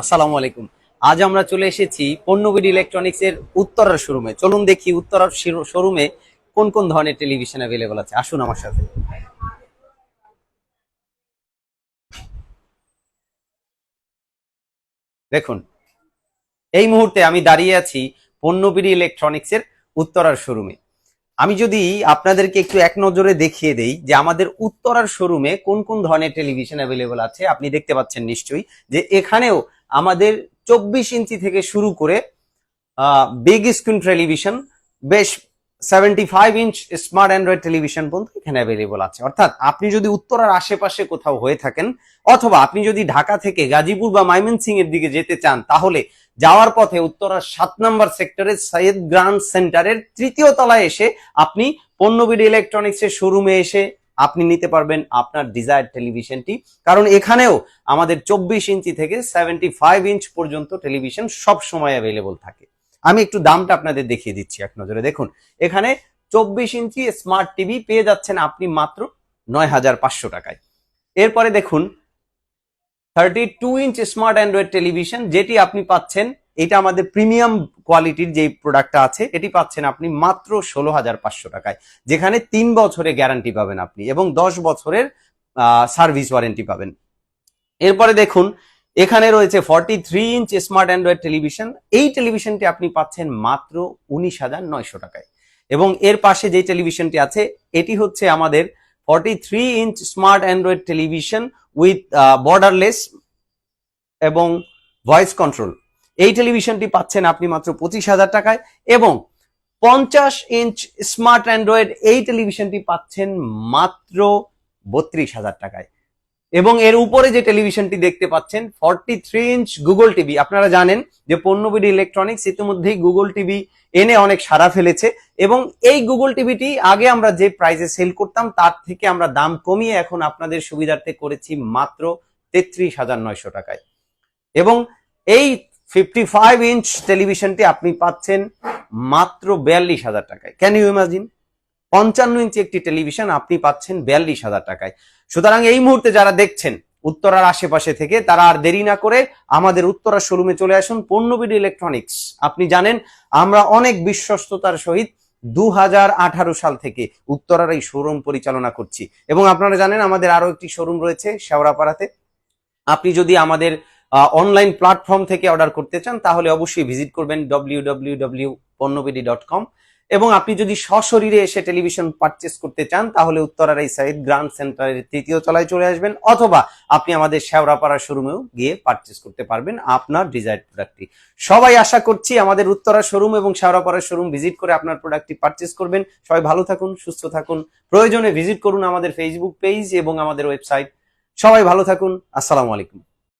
আসসালামু আলাইকুম। আজ আমরা চলে এসেছি পণ্যবিডি ইলেকট্রনিক্স এর উত্তরার শোরুমে চলুন দেখি উত্তরার শোরুমে কোন কোন ধরনের টেলিভিশন অ্যাভেলেবল আছে। আসুন আমার সাথে। দেখুন, এই মুহূর্তে আমি দাঁড়িয়ে আছি পণ্যবিডি ইলেকট্রনিক্স এর উত্তরার শোরুমে আমি যদি আপনাদেরকে একটু এক নজরে দেখিয়ে দেই যে আমাদের উত্তরার শোরুমে কোন কোন ধরনের টেলিভিশন অ্যাভেলেবল আছে, আপনি দেখতে পাচ্ছেন নিশ্চয়ই যে এখানেও আমাদের চব্বিশ ইঞ্চি থেকে শুরু করে বিগ স্ক্রিন টেলিভিশন বেশ seventy five inch smart android television পর্যন্ত এখানে অ্যাভেলেবল আছে। অর্থাৎ আপনি যদি উত্তরার আশেপাশে কোথাও হয়ে থাকেন, অথবা আপনি যদি ঢাকা থেকে গাজীপুর বা ময়মনসিং এর দিকে যেতে চান, তাহলে যাওয়ার পথে উত্তরার সাত নম্বর সেক্টরের সৈয়দ গ্রান্ড সেন্টারের তৃতীয় তলায় এসে আপনি পণ্যবিডি ইলেকট্রনিক্সের শোরুমে এসে আপনি নিতে পারবেন আপনার ডিজায়ার টেলিভিশনটি কারণ এখানেও আমাদের চব্বিশ ইঞ্চি থেকে সেভেন্টি ফাইভ ইঞ্চ পর্যন্ত টেলিভিশন সব সময় অ্যাভেলেবল থাকে। আমি একটু দামটা আপনাদের দেখিয়ে দিচ্ছি এক নজরে। দেখুন, এখানে চব্বিশ ইঞ্চি স্মার্ট টিভি পেয়ে যাচ্ছেন আপনি মাত্র নয় হাজার পাঁচশো টাকায়। এরপরে দেখুন thirty two inch smart android television যেটি আপনি পাচ্ছেন, এটা আমাদের প্রিমিয়াম কোয়ালিটির যে প্রোডাক্টটা আছে, এটি পাচ্ছেন আপনি মাত্র ষোলো হাজার পাঁচশো টাকায়, যেখানে তিন বছরের গ্যারান্টি পাবেন আপনি এবং দশ বছরের সার্ভিস ওয়ারেন্টি পাবেন। এরপরে দেখুন এখানে রয়েছে forty three inch smart android television এই টেলিভিশনটি আপনি পাচ্ছেন মাত্র উনিশ হাজার নয়শো টাকায়। এবং এর পাশে যে টেলিভিশনটি আছে, এটি হচ্ছে আমাদের forty three inch smart android television with borderless এবং ভয়েস কন্ট্রোল এই টেলিভিশনটি পাচ্ছেন আপনি মাত্র পঁচিশ হাজার টাকায় এবং পঞ্চাশ ইঞ্চ স্মার্ট অ্যান্ড্রয়েড এই টেলিভিশনটি পাচ্ছেন মাত্র বত্রিশ হাজার টাকায়। এবং এর উপরে যে টেলিভিশনটি দেখতে পাচ্ছেন forty three inch Google TV আপনারা জানেন যে পণ্যবিডি ইলেকট্রনিক্স ইতিমধ্যেই গুগল টিভি এনে অনেক সাড়া ফেলেছে এবং এই গুগল টিভিটি আগে আমরা যে প্রাইসে সেল করতাম, তার থেকে আমরা দাম কমিয়ে এখন আপনাদের সুবিধার্থে করেছি মাত্র তেত্রিশ হাজার নয়শো টাকায়। এবং এই ফিফটি ফাইভ ইঞ্চ টেলিভিশনটি আপনি পাচ্ছেন মাত্র বিয়াল্লিশ হাজার টাকায়। ক্যান ইউ ইমাজিন পঞ্চান্ন ইঞ্চি একটি টেলিভিশন আপনি পাচ্ছেন বিয়াল্লিশ হাজার টাকায়। সুতরাং এই মুহূর্তে যারা দেখছেন উত্তরার আশেপাশে থেকে, তারা আর দেরি না করে আমাদের উত্তরার শোরুমে চলে আসুন পণ্যবিডি ইলেকট্রনিক্স আপনি জানেন, আমরা অনেক বিশ্বস্ততার সহিত দু আঠারো সাল থেকে উত্তরার এই শোরুম পরিচালনা করছি। এবং আপনারা জানেন, আমাদের আরও একটি শোরুম রয়েছে শেওড়াপাড়াতে। আপনি যদি আমাদের অনলাইন প্ল্যাটফর্ম থেকে অর্ডার করতে চান, তাহলে অবশ্যই ভিজিট করবেন W W W Ponnobd dot com এবং আপনি যদি সশরীরে এসে টেলিভিশন পারচেস করতে চান, তাহলে উত্তরার এই সাইড গ্রান্ড সেন্টারের তৃতীয় তলায় চলে আসবেন, অথবা আপনি আমাদের শেওড়াপাড়া শোরুমেও গিয়ে পারচেস করতে পারবেন আপনার ডিজায়ার প্রোডাক্টটি সবাই আশা করছি আমাদের উত্তরা শোরুম এবং শেওড়াপাড়া শোরুম ভিজিট করে আপনার প্রোডাক্টটি পারচেস করবেন। সবাই ভালো থাকুন, সুস্থ থাকুন, প্রয়োজনে ভিজিট করুন আমাদের ফেসবুক পেজ এবং আমাদের ওয়েবসাইট সবাই ভালো থাকুন, আসসালামু আলাইকুম।